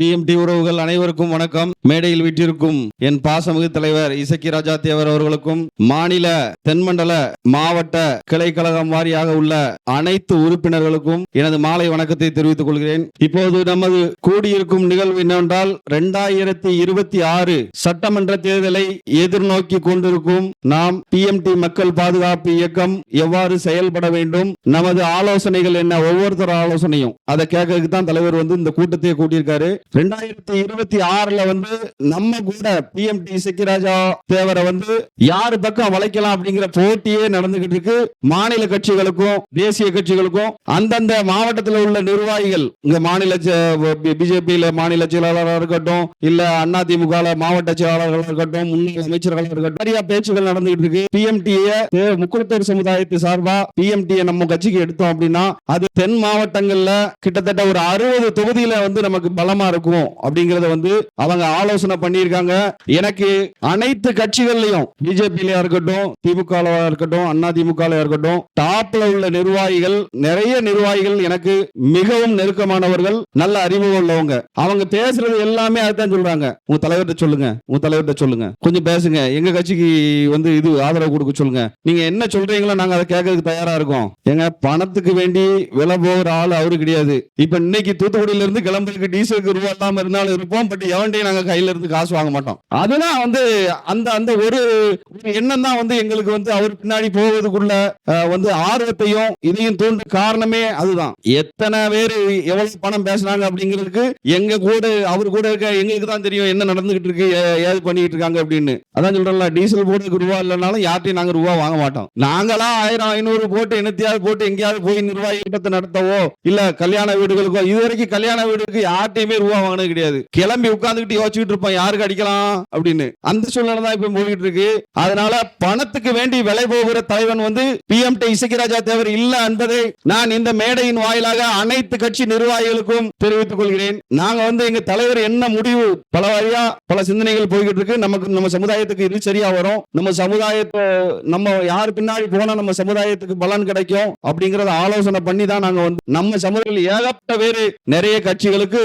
TMT உறவுகள் அனைவருக்கும் வணக்கம். மேடையில் வீட்டிற்கும் என் பாசமிகு தலைவர் இசக்கி ராஜா தேவர் அவர்களுக்கும் மாநில தென்மண்டல மாவட்ட கிளை கழகம் வாரியாக உள்ள அனைத்து உறுப்பினர்களுக்கும் எனது மாலை வணக்கத்தை தெரிவித்துக் கொள்கிறேன். இப்போது நமது கூடியிருக்கும் நிகழ்வு என்னவென்றால் இரண்டாயிரத்தி இருபத்தி ஆறு சட்டமன்ற தேர்தலை எதிர்நோக்கி கொண்டிருக்கும் நாம் டிஎம்டி மக்கள் பாதுகாப்பு இயக்கம் எவ்வாறு செயல்பட வேண்டும் நமது ஆலோசனைகள் என்ன ஒவ்வொருத்தர் ஆலோசனையும். அதை கேட்கறதுக்கு தான் தலைவர் வந்து இந்த கூட்டத்தை கூட்டியிருக்காரு. ரெண்டாயிரத்தி இருபத்தி ஆறுல வந்து நம்ம கூட பிஎம்டி சிக்கிராஜா தேவரை வந்து யாரு பக்கம் வளைக்கலாம் அப்படிங்கிற போட்டியே நடந்துகிட்டு இருக்கு. மாநில கட்சிகளுக்கும் தேசிய கட்சிகளுக்கும் அந்தந்த மாவட்டத்தில் உள்ள நிர்வாகிகள் இங்க மாநில பிஜேபியில மாநில செயலாளராக இருக்கட்டும் இல்ல அதிமுக மாவட்ட செயலாளர்களாக இருக்கட்டும் முன்னாள் அமைச்சர்களாக இருக்கட்டும் நிறைய பேச்சுகள் நடந்துகிட்டு இருக்கு. பிஎம்டிய முக்குளத்தூர் சமுதாயத்து சார்பா பிஎம்டியை நம்ம கட்சிக்கு எடுத்தோம் அப்படின்னா அது தென் மாவட்டங்கள்ல கிட்டத்தட்ட ஒரு அறுபது தொகுதியில வந்து நமக்கு பலமா இருக்கும். அப்படிங்கறத வந்து அவங்க ஆலோசனை பண்ணியிருக்காங்க. எனக்கு அனைத்து கட்சிகள்லயும் பிஜேபியிலயா இருக்கட்டும் திமுக இருக்கட்டும் அண்ணா திமுக இருக்கட்டும் டாப்ல உள்ள நிர்வாகிகள் நிறைய நிர்வாகிகள் எனக்கு மிகவும் நெருக்கமானவர்கள் நல்ல அறிமுகம் உள்ளவங்க. அவங்க பேசுறது எல்லாமே அதுதான் சொல்றாங்க. உங்க தலைவர்கிட்ட சொல்லுங்க உங்க தலைவர்கிட்ட சொல்லுங்க. கொஞ்சம் பேசுங்க எங்க கட்சிக்கு வந்து இது ஆதரவு கொடுக்க சொல்லுங்க. நீங்க என்ன சொல்றீங்களோ நாங்க அதை கேட்கறதுக்கு தயாரா இருக்கோம். எங்க பணத்துக்கு வேண்டி விலை போகிற ஆள் அவரு கிடையாது. இப்ப இன்னைக்கு தூத்துக்குடியில இருந்து கிளம்புறதுக்கு டீசலுக்கு ரூபா இருந்தாலும் இருப்போம். பட் எவன்டையும் நாங்க கையில இருந்து காசு வாங்க மாட்டோம். அதெல்லாம் வந்து அந்த அந்த ஒரு எண்ணம் தான் வந்து எங்களுக்கு வந்து அவர் பின்னாடி போவதுக்குள்ள வந்து ஆர்வத்தையும் இதையும் தூண்டு காரணமே அதுதான். எத்தனை பேர் எவ்வளவு பணம் பேசுறாங்க அப்படிங்கிறதுக்கு எங்க கூட அவர் கூட இருக்க எங்களுக்கு தான் தெரியும் என்ன நடந்துகிட்டு இருக்கு ஏது பண்ணிட்டு இருக்காங்க அப்படின்னு. அதான் சொல்றோம்ல டீசல் போடுறதுக்கு ரூபா இல்லைனாலும் யார்ட்டையும் நாங்க ரூபா வாங்க மாட்டோம். நாங்களா ஆயிரம் ஐநூறு போட்டு என்னத்தையாவது போட்டு எங்கேயாவது போய் நிர்வாகி கூட்டத்தை நடத்தவோ இல்ல கல்யாண வீடுகளுக்கோ இது வரைக்கும் கல்யாண வீடுக்கு யார்ட்டையுமே ரூபா வாங்கினது கிடையாது. கிளம்பி உட்கார்ந்துகிட்டு யோசிச்சுட்டு இருப்போம் யாருக்கு அடிக்கலாம் அப்படின்னு. அந்த சூழ்நிலை தான் இப்ப போயிட்டு இருக்கு. அதனால பணத்துக்கு வேண்டி விலை போகிற தலைவன் வந்து பிஎம்டி இசக்கிராஜா தேவர் இல்ல என்பதை நான் இந்த மேடையின் வாயிலாக அனைத்து கட்சி நிர்வாகிகளுக்கும் தெரிவித்துக் கொள்கிறேன். நாங்க வந்து எங்க தலைவர் என்ன முடிவு பல வழியா பல சிந்தனைகள் போய்கிட்டு இருக்கு. நமக்கு நம்ம சமுதாயத்துக்கு இது சரியா வரும். நம்ம சமுதாயத்தை நம்ம யார் பின்னாடி போனா நம்ம சமுதாயத்துக்கு பலன் கிடைக்கும் அப்படிங்கறத ஆலோசனை பண்ணி தான் நாங்க வந்து நம்ம சமுதாயத்தில் ஏகப்பட்ட பேரு நிறைய கட்சிகளுக்கு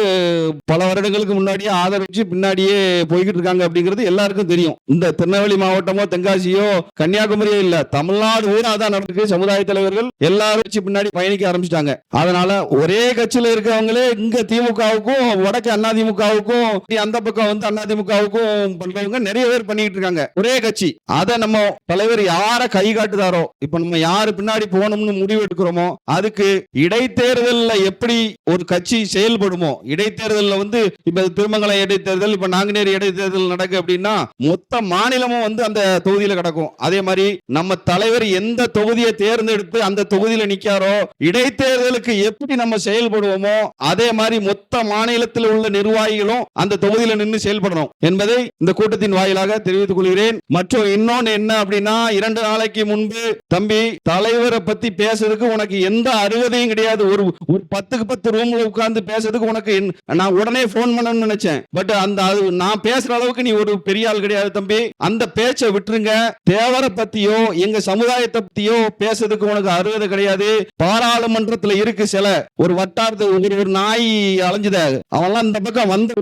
பல வருடங்களுக்கு முன்னாடியே ஆதரிச்சு பின்னாடியே போய்கிட்டு இருக்காங்க அப்படிங்கிறது எல்லாருக்கும் தெரியும். இந்த திருநெல்வேலி மாவட்டமோ தென்காசியோ கன்னியாகுமரியோ இல்ல தமிழ்நாடு ஊரா தான் நடந்திருக்கு. சமுதாய தலைவர்கள் எல்லாரும் வச்சு பின்னாடி பயணிக்க ஆரம்பிச்சிட்டாங்க. அதனால ஒரே கட்சியில இருக்கிறவங்களே இங்க திமுகவுக்கும் வடக்கு அதிமுகவுக்கும் அந்த பக்கம் வந்து அதிமுகவுக்கும் பண்றவங்க நிறைய பேர் பண்ணிட்டு இருக்காங்க. ஒரே கட்சி. அதை நம்ம தலைவர் யார கை காட்டுதாரோ இப்ப நம்ம யாரு பின்னாடி போகணும்னு முடிவு எடுக்கிறோமோ அதுக்கு இடைத்தேர்தல் எப்படி ஒரு கட்சி செயல்படுமோ இடைத்தேர்தல் தேர்தலில் வந்து இப்ப திருமங்கலம் இடைத்தேர்தல் இப்ப நாங்குநேரி இடைத்தேர்தல் நடக்கு அப்படின்னா மொத்த மாநிலமும் வந்து அந்த தொகுதியில கிடக்கும். அதே மாதிரி நம்ம தலைவர் எந்த தொகுதியை தேர்ந்தெடுத்து அந்த தொகுதியில நிக்காரோ இடைத்தேர்தலுக்கு எப்படி நம்ம செயல்படுவோமோ அதே மாதிரி மொத்த மாநிலத்தில் உள்ள நிர்வாகிகளும் அந்த தொகுதியில நின்று செயல்படணும் என்பதை இந்த கூட்டத்தின் வாயிலாக தெரிவித்துக் கொள்கிறேன். மற்றும் இன்னொன்னு என்ன அப்படின்னா இரண்டு நாளைக்கு முன்பு தம்பி தலைவரை பத்தி பேசுறதுக்கு உனக்கு எந்த அருகதையும் கிடையாது. ஒரு ஒரு பத்துக்கு பத்து ரூம்ல உட்கார்ந்து பேசுறதுக்கு உனக்கு நான் உடனே போன் பண்ணணும்னு நினைச்சேன். பட் அந்த அது நான் பேசுற அளவுக்கு நீ ஒரு பெரிய ஆள் கிடையாது தம்பி. அந்த பேச்சை விட்டுருங்க. தேவரை பத்தியோ எங்க சமுதாயத்தை பத்தியோ பேசுறதுக்கு உனக்கு அருகதை கிடையாது. பாராளுமன்றத்துல இருக்கு சில. ஒரு வட்டாரத்து ஒரு ஒரு நாய் அலைஞ்சுத அவன்லாம் இந்த பக்கம் வந்து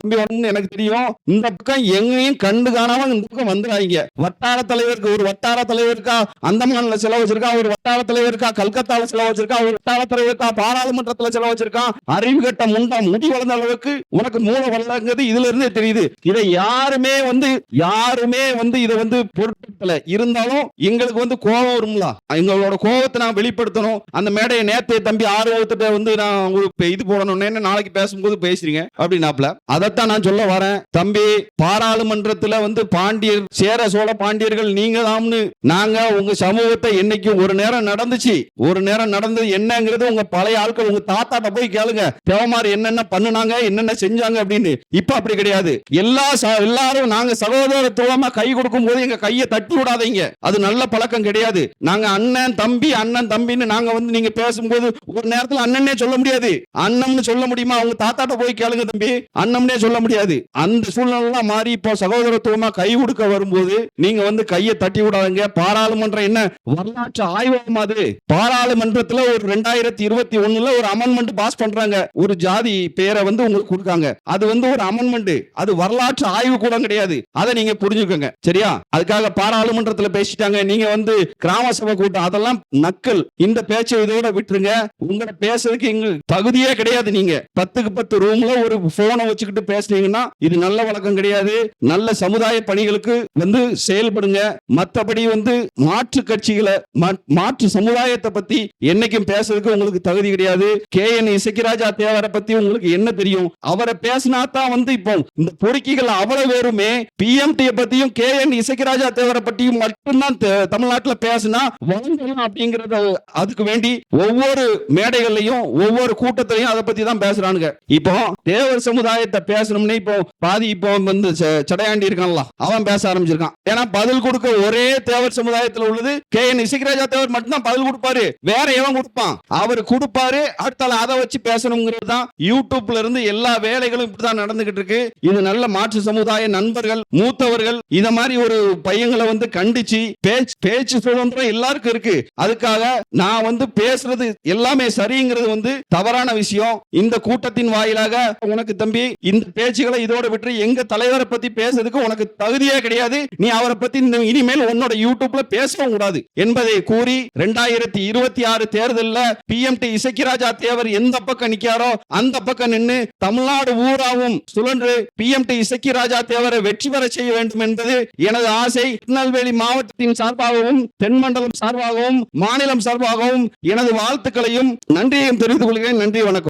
தம்பி வரணும்னு எனக்கு தெரியும். இந்த பக்கம் எங்கேயும் கண்டு காணாம இந்த பக்கம் வந்துடாங்க வட்டார தலைவருக்கு ஒரு வட்டார தலைவருக்கா அந்தமான்ல செலவு வச்சிருக்கா ஒரு வட்டார தலைவருக்கா கல்கத்தால செலவு வச்சிருக்கா ஒரு வட்டார தலைவருக்கா பாராளுமன்றத்துல செலவு வச்சிருக்கான் அறிவு கட்ட முண்டா முடி வளர்ந்த அளவுக்கு உனக்கு மூளை வளர்ங்கிறது இதுல இருந்தே தெரியுது. இதை யாருமே வந்து யாருமே வந்து இதை வந்து பொருட்படுத்தல. இருந்தாலும் எங்களுக்கு வந்து கோபம் வரும்ல. எங்களோட கோபத்தை நான் வெளிப்படுத்தணும். அந்த மேடையை நேத்தே தம்பி ஆர்வத்திட்ட வந்து நான் உங்களுக்கு இது போடணும்னு நாளைக்கு பேசும்போது பேசுறீங்க அப்படின்னாப்ல. அதைத்தான் நான் சொல்ல வரேன். தம்பி பாராளுமன்றத்துல வந்து பாண்டியர் சேர சோழ பாண்டியர்கள் நீங்க தாம்னு நாங்க உங்க சமூகத்தை என்னைக்கு ஒரு நேரம் நடந்துச்சு. ஒரு நேரம் நடந்தது என்னங்கிறது உங்க பழைய ஆட்கள் உங்க தாத்தாட்ட போய் கேளுங்க. தேவமார் என்னென்ன பண்ணுனா பண்ணுனாங்க என்னென்ன செஞ்சாங்க அப்படின்னு. இப்ப அப்படி கிடையாது. எல்லா எல்லாரும் நாங்க சகோதரத்துவமா கை கொடுக்கும் போது எங்க கையை தட்டி விடாதீங்க. அது நல்ல பழக்கம் கிடையாது. நாங்க அண்ணன் தம்பி அண்ணன் தம்பின்னு நாங்க வந்து நீங்க பேசும்போது ஒரு நேரத்துல அண்ணனே சொல்ல முடியாது. அண்ணம்னு சொல்ல முடியுமா? அவங்க தாத்தாட்ட போய் கேளுங்க தம்பி. அண்ணம்னே சொல்ல முடியாது. அந்த சூழ்நிலை மாறி இப்போ சகோதரத்துவமா கை கொடுக்க வரும்போது நீங்க வந்து கையை தட்டி விடாதீங்க. பாராளுமன்றம் என்ன? வரலாற்று ஆய்வகம் அது. பாராளுமன்றத்துல ஒரு ரெண்டாயிரத்தி இருபத்தி ஒண்ணுல ஒரு அமெண்ட்மெண்ட் பாஸ் பண்றாங்க. ஒரு ஜாதி பேரை வந்து உங்களுக்கு கொடுக்காங்க. அது வந்து ஒரு அமெண்ட்மெண்ட் அது வரலாற்று ஆய்வு கூட கிடையாது. அதை நீங்க புரிஞ்சுக்கோங்க. சரியா? அதுக்காக பாராளுமன்றத்துல பேசிட்டாங்க. நீங்க வந்து கிராம சபை கூட்டம் அதெல்லாம் நக்கல். இந்த பேச்சை இதோட விட்டுருங்க. உங்களை பேசுறதுக்கு எங்க தகுதியே கிடையாது நீங்க. பத்துக்கு பத்து ரூம்ல ஒரு போனை வச்சுக்கிட்டு பேசுனீங்கன்னா இது நல்ல வழக்கம் கிடையாது. நல்ல சமுதாய பணிகளுக்கு வந்து செயல்படுங்க. மத்தபடி வந்து மாற்று கட்சிகளை மாற்று சமுதாயத்தை பத்தி என்னைக்கும் பேசுறதுக்கு உங்களுக்கு தகுதி கிடையாது. கே என் இசக்கிராஜா தேவரை பத்தி உங்களுக்கு என்ன தெரியும். அவரை பேசினா தான் வந்து இப்போ இந்த பொறுக்கிகள் அவ்வளவு பேருமே பிஎம்டி பத்தியும் கே என் இசைக்கராஜா தேவரை பற்றியும் மட்டும்தான் தமிழ்நாட்டில் பேசினா வாங்கலாம் அப்படிங்கறத அதுக்கு வேண்டி ஒவ்வொரு மேடைகள்லையும் ஒவ்வொரு கூட்டத்திலையும் அதை பத்தி தான் பேசுறானுங்க. இப்போ தேவர் சமுதாயத்தை பேசணும்னு இப்போ பாதி இப்போ வந்து சடையாண்டி இருக்கான்ல அவன் பேச ஆரம்பிச்சிருக்கான். ஏன்னா பதில் கொடுக்க ஒரே தேவர் சமுதாயத்தில் உள்ளது கே என் இசைக்கராஜா தேவர் மட்டும்தான் பதில் கொடுப்பாரு. வேற எவன் கொடுப்பான்? அவர் கொடுப்பாரு. அடுத்தால அதை வச்சு பேசணுங்கிறது தான் யூடியூப்ல இருந்து எல்லா வேலைகளும் இப்படிதான் நடந்துகிட்டு இருக்கு இது நல்ல மாற்று சமுதாய நண்பர்கள் மூத்தவர்கள் இத மாதிரி ஒரு பையங்களை வந்து கண்டிச்சு பேச்சு பேச்சு சுதந்திரம் எல்லாருக்கும் இருக்கு. அதுக்காக நான் வந்து பேசுறது எல்லாமே சரிங்கிறது வந்து தவறான விஷயம். இந்த கூட்டத்தின் வாயிலாக உனக்கு தம்பி இந்த பேச்சுகளை இதோட விட்டு எங்க தலைவரை பத்தி பேசுறதுக்கு உனக்கு தகுதியே கிடையாது. நீ அவரை பத்தி இனிமேல் உன்னோட யூடியூப்ல பேசவும் கூடாது என்பதை கூறி ரெண்டாயிரத்தி இருபத்தி ஆறு தேர்தல்ல பிஎம்டி இசக்கிராஜா தேவர் எந்த பக்கம் நிக்காரோ அந்த பக்கம் நின்று நின்னு தமிழ்நாடு ஊராவும் சுழன்று P M T Isakki Raja தேவரை வெற்றி பெற செய்ய வேண்டும் என்பது எனது ஆசை. திருநெல்வேலி மாவட்டத்தின் சார்பாகவும் தென்மண்டலம் சார்பாகவும் மாநிலம் சார்பாகவும் எனது வாழ்த்துக்களையும் நன்றியையும் தெரிவித்துக் கொள்கிறேன். நன்றி வணக்கம்.